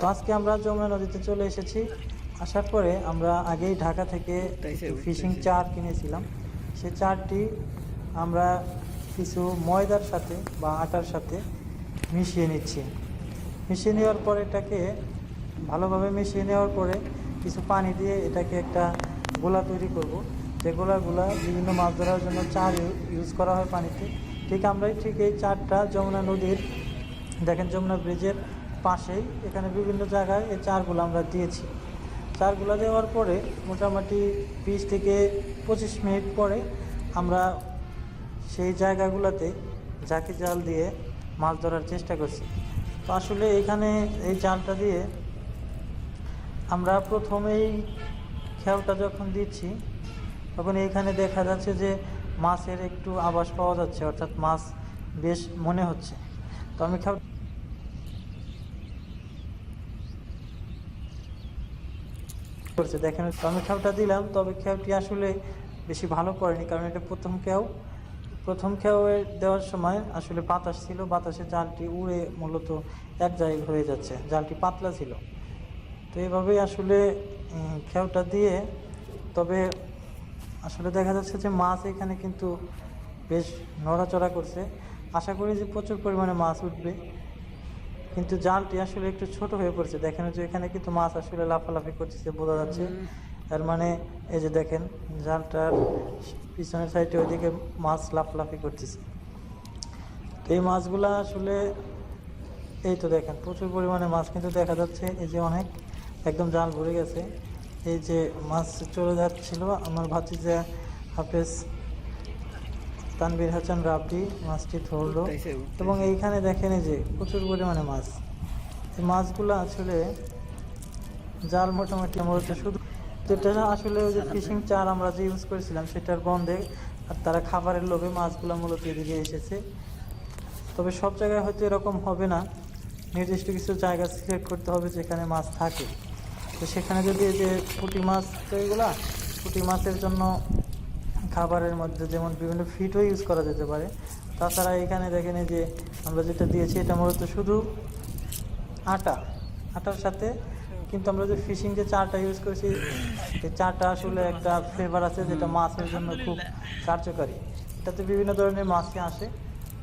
তো আজকে আমরা যমুনা নদীতে চলে এসেছি। আসার পরে আমরা আগেই ঢাকা থেকে ফিশিং চার কিনেছিলাম। সে চারটি আমরা কিছু ময়দার সাথে বা আটার সাথে মিশিয়ে নিচ্ছি। মিশিয়ে নেওয়ার পর এটাকে ভালোভাবে মিশিয়ে নেওয়ার পরে কিছু পানি দিয়ে এটাকে একটা গোলা তৈরি করব। যে গোলাগুলা বিভিন্ন মাছ ধরার জন্য চার ইউজ করা হয় পানিতে। ঠিক আমরাই ঠিক এই চারটা যমুনা নদীর দেখেন যমুনা ব্রিজের পাশেই এখানে বিভিন্ন জায়গায় এই চারগুলো আমরা দিয়েছি। চারগুলো দেওয়ার পরে মোটামুটি বিশ থেকে পঁচিশ মিনিট পরে আমরা সেই জায়গাগুলোতে জাকি জাল দিয়ে মাছ ধরার চেষ্টা করছি। তো আসলে এখানে এই জালটা দিয়ে আমরা প্রথমেই খেয়ালটা যখন দিচ্ছি, তখন এইখানে দেখা যাচ্ছে যে মাছের একটু আভাস পাওয়া যাচ্ছে, অর্থাৎ মাছ বেশ মনে হচ্ছে। তো আমি খেয়াল করছে। দেখেন আমি খেয়ালটা দিলাম তবে খেয়ালটি আসলে বেশি ভালো করেনি কারণ এটা প্রথম খেয়াও প্রথম খেয়ে দেওয়ার সময় আসলে বাতাস ছিল বাতাসে জালটি উড়ে মূলত এক জায়গায় হয়ে যাচ্ছে জালটি পাতলা ছিল। তো এইভাবেই আসলে উম, খেয়াওটা দিয়ে তবে আসলে দেখা যাচ্ছে যে মাছ এখানে কিন্তু বেশ নড়াচড়া করছে। আশা করি যে প্রচুর পরিমাণে মাছ উঠবে। কিন্তু জালটি আসলে একটু ছোট হয়ে পড়ছে। দেখেন যে এখানে কিন্তু মাছ আসলে লাফালাফি করতেছে বোঝা যাচ্ছে। তার মানে এই যে দেখেন জালটার পিছনের সাইডে ওইদিকে মাছ লাফালাফি করতেছে। তো এই মাছগুলা আসলে এই তো দেখেন প্রচুর পরিমাণে মাছ কিন্তু দেখা যাচ্ছে। এই যে অনেক একদম জাল ভরে গেছে। এই যে মাছ চলে যাচ্ছিল আমার ভাতি যে হাফেজ তানবির হাসান রাবড়ি মাছটি ধরলো এবং এইখানে দেখেন যে প্রচুর পরিমাণে মাছ। এই মাছগুলো আসলে জাল মোটামুটি মূলত শুধু যেটা আসলে ওই যে ফিশিং চার আমরা যে ইউজ করেছিলাম সেটার বন্ধে আর তারা খাবারের লোভে মাছগুলো মূলত এদিকে এসেছে। তবে সব জায়গায় হয়তো এরকম হবে না। নির্দিষ্ট কিছু জায়গা সিলেক্ট করতে হবে যেখানে মাছ থাকে। তো সেখানে যদি এই যে পুঁটি মাছ তো এগুলা পুঁটি মাছের জন্য খাবারের মধ্যে যেমন বিভিন্ন ফিটও ইউজ করা যেতে পারে। তাছাড়া এখানে দেখেন যে আমরা যেটা দিয়েছি, এটা মূলত শুধু আটা, আটার সাথে কিন্তু আমরা যে ফিশিং যে চাটা ইউজ করেছি, এই চাটা আসলে একটা ফ্লেভার আছে যেটা মাছের জন্য খুব কার্যকারী। এটাতে বিভিন্ন ধরনের মাছই আসে,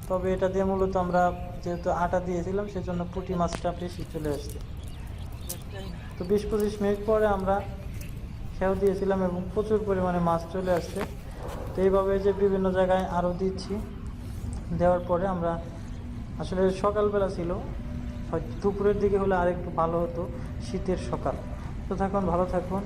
তবে এটা দিয়ে মূলত আমরা যেহেতু আটা দিয়েছিলাম, সেজন্য পুঁটি মাছটা বেশি চলে আসছে। তো বিশ পঁচিশ মিনিট পরে আমরা খেয়াও দিয়েছিলাম এবং প্রচুর পরিমাণে মাছ চলে আসছে। তো এইভাবে যে বিভিন্ন জায়গায় আরও দিচ্ছি, দেওয়ার পরে আমরা আসলে সকালবেলা ছিল দুপুরের দিকে হলে আরেকটু ভালো হতো, শীতের সকাল। তো থাকুন, ভালো থাকুন।